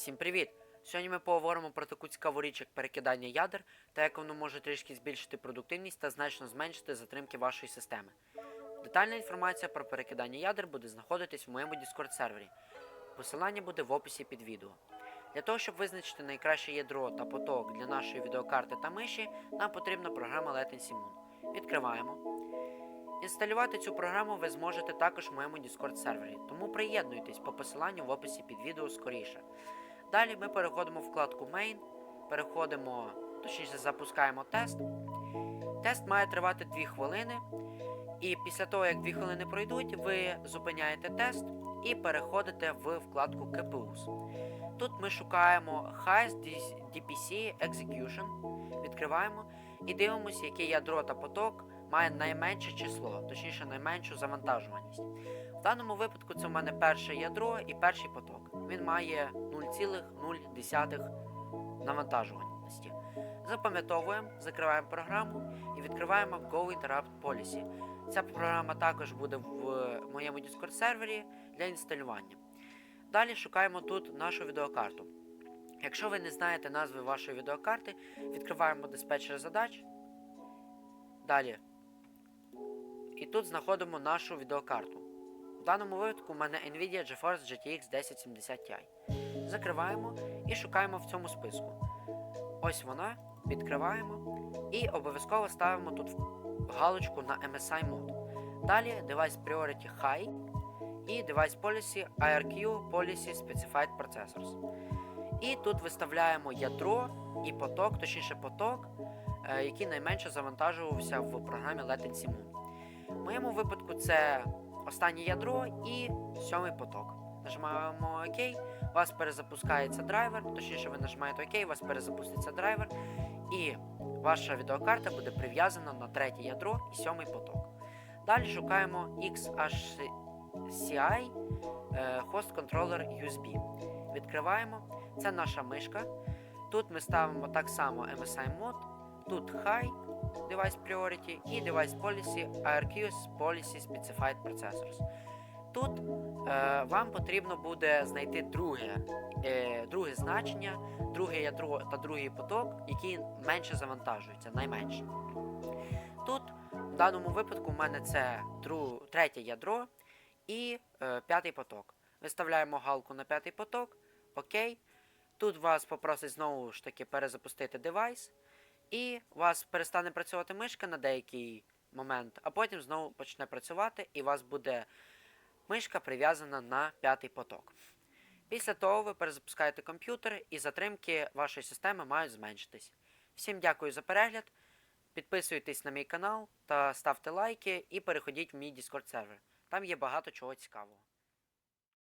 Всім привіт! Сьогодні ми поговоримо про таку цікаву річ, як перекидання ядер та як воно може трішки збільшити продуктивність та значно зменшити затримки вашої системи. Детальна інформація про перекидання ядер буде знаходитись в моєму Discord сервері. Посилання буде в описі під відео. Для того, щоб визначити найкраще ядро та поток для нашої відеокарти та миші, нам потрібна програма Latency Moon. Відкриваємо. Інсталювати цю програму ви зможете також в моєму Discord сервері, тому приєднуйтесь по посиланню в описі під відео скоріше. Далі ми переходимо в вкладку Main, переходимо, точніше запускаємо тест. Тест має тривати 2 хвилини. І після того, як 2 хвилини пройдуть, ви зупиняєте тест і переходите в вкладку KPUs. Тут ми шукаємо Highest DPC Execution, відкриваємо і дивимося, яке ядро та поток має найменше число, точніше найменшу завантажуваність. В даному випадку це в мене перше ядро і перший поток. Він має 0,0 навантажуваності. Запам'ятовуємо, закриваємо програму і відкриваємо Go Interrupt Policy. Ця програма також буде в моєму Discord сервері для інсталювання. Далі шукаємо тут нашу відеокарту. Якщо ви не знаєте назви вашої відеокарти, відкриваємо диспетчер задач. Далі. І тут знаходимо нашу відеокарту. В даному випадку у мене Nvidia GeForce GTX 1070 Ti. Закриваємо і шукаємо в цьому списку. Ось вона, відкриваємо і обов'язково ставимо тут галочку на MSI Mode. Далі Device Priority High і Device Policy IRQ Policy Specified Processors. І тут виставляємо ядро і поток, точніше поток, який найменше завантажувався в програмі Latency Moon. В моєму випадку це останнє ядро і сьомий поток. Нажимаємо ОК, у вас перезапускається драйвер, точніше ви нажимаєте ОК, у вас перезапуститься драйвер, і ваша відеокарта буде прив'язана на третє ядро і сьомий поток. Далі шукаємо XHCI е, Host Controller USB. Відкриваємо. Це наша мишка. Тут ми ставимо так само MSI Mode, тут High Device Priority і Device Policy IRQ Policy Specified Processors. Тут е, вам потрібно буде знайти друге, е, друге значення, друге ядро та другий поток, які менше завантажуються, найменше. Тут в даному випадку в мене це дру, третє ядро і е, п'ятий поток. Виставляємо галку на п'ятий поток. Окей. Тут вас попросить знову ж таки перезапустити девайс. І у вас перестане працювати мишка на деякий момент, а потім знову почне працювати, і у вас буде мишка прив'язана на п'ятий поток. Після того ви перезапускаєте комп'ютер і затримки вашої системи мають зменшитись. Всім дякую за перегляд. Підписуйтесь на мій канал та ставте лайки і переходіть в мій Discord сервер. Там є багато чого цікавого.